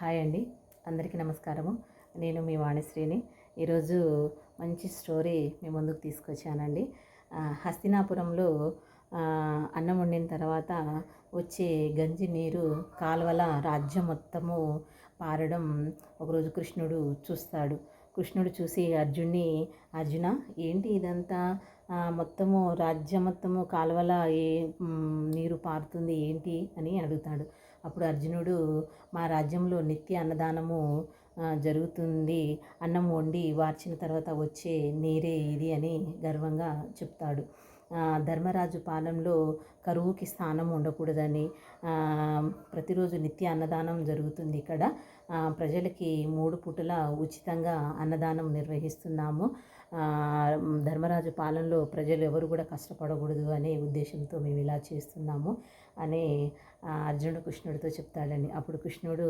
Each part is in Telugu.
హాయ్ అండి. అందరికీ నమస్కారము. నేను మీ వాణిశ్రీని. ఈరోజు మంచి స్టోరీ మీ ముందుకు తీసుకొచ్చానండి. హస్తినాపురంలో అన్నం వండిన తర్వాత వచ్చే గంజి నీరు కాలువల రాజ్యం మొత్తము పారడం ఒకరోజు కృష్ణుడు చూస్తాడు. కృష్ణుడు చూసి అర్జున్ని అర్జున ఏంటి ఇదంతా? మొత్తము రాజ్యం మొత్తము కాలువల ఏ నీరు పారుతుంది ఏంటి అని అడుగుతాడు. అప్పుడు అర్జునుడు మా రాజ్యంలో నిత్య అన్నదానము జరుగుతుంది. అన్నం వండి వార్చిన తర్వాత వచ్చే నీరే ఇది అని గర్వంగా చెప్తాడు. ధర్మరాజు పాలనలో కరువుకి స్థానం ఉండకూడదని ప్రతిరోజు నిత్య అన్నదానం జరుగుతుంది ఇక్కడ. ప్రజలకి మూడు పూటల ఉచితంగా అన్నదానం నిర్వహిస్తున్నాము. ధర్మరాజు పాలనలో ప్రజలు ఎవరు కూడా కష్టపడకూడదు అనే ఉద్దేశంతో మేము ఇలా చేస్తున్నాము అని అర్జునుడు కృష్ణుడితో చెప్తాడండి. అప్పుడు కృష్ణుడు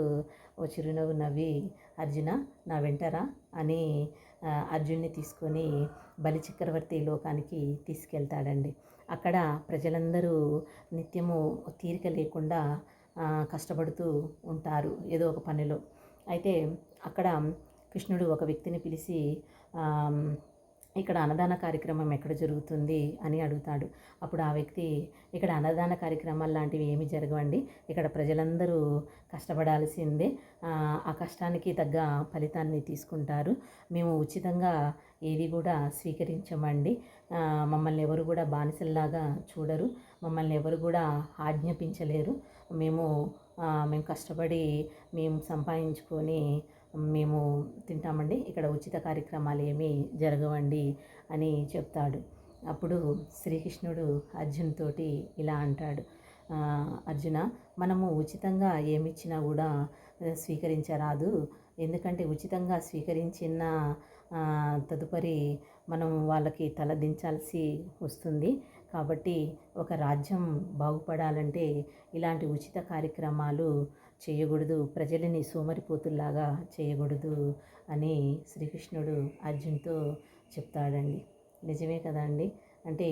ఓ చిరునవ్వు నవ్వి అర్జున నా వెంటరా అని అర్జున్ని తీసుకొని బలి చక్రవర్తి లోకానికి తీసుకెళ్తాడండి. అక్కడ ప్రజలందరూ నిత్యము తీరిక లేకుండా కష్టపడుతూ ఉంటారు ఏదో ఒక పనిలో. అయితే అక్కడ కృష్ణుడు ఒక వ్యక్తిని పిలిచి ఇక్కడ అన్నదాన కార్యక్రమం ఎక్కడ జరుగుతుంది అని అడుగుతాడు. అప్పుడు ఆ వ్యక్తి ఇక్కడ అన్నదాన కార్యక్రమాలు లాంటివి ఏమి జరగవండి. ఇక్కడ ప్రజలందరూ కష్టపడాల్సిందే. ఆ, కష్టానికి తగ్గ ఫలితాన్ని తీసుకుంటారు. మేము ఉచితంగా ఏది కూడా స్వీకరించమండి. మమ్మల్ని ఎవరు కూడా బానిసల్లాగా చూడరు. మమ్మల్ని ఎవరు కూడా ఆజ్ఞాపించలేరు. మేము మేము కష్టపడి మేము సంపాదించుకొని మేము తింటామండి. ఇక్కడ ఉచిత కార్యక్రమాలు ఏమీ జరగవండి అని చెప్తాడు. అప్పుడు శ్రీకృష్ణుడు అర్జున్ తోటి ఇలా అంటాడు. అర్జున మనము ఉచితంగా ఏమిచ్చినా కూడా స్వీకరించరాదు. ఎందుకంటే ఉచితంగా స్వీకరించిన తదుపరి మనం వాళ్ళకి తలదించాల్సి వస్తుంది. కాబట్టి ఒక రాజ్యం బాగుపడాలంటే ఇలాంటి ఉచిత కార్యక్రమాలు చేయకూడదు ప్రజలని సోమరిపోతుల్లాగా చేయకూడదు అని శ్రీకృష్ణుడు అర్జున్తో చెప్తాడండి. నిజమే కదా అండి? అంటే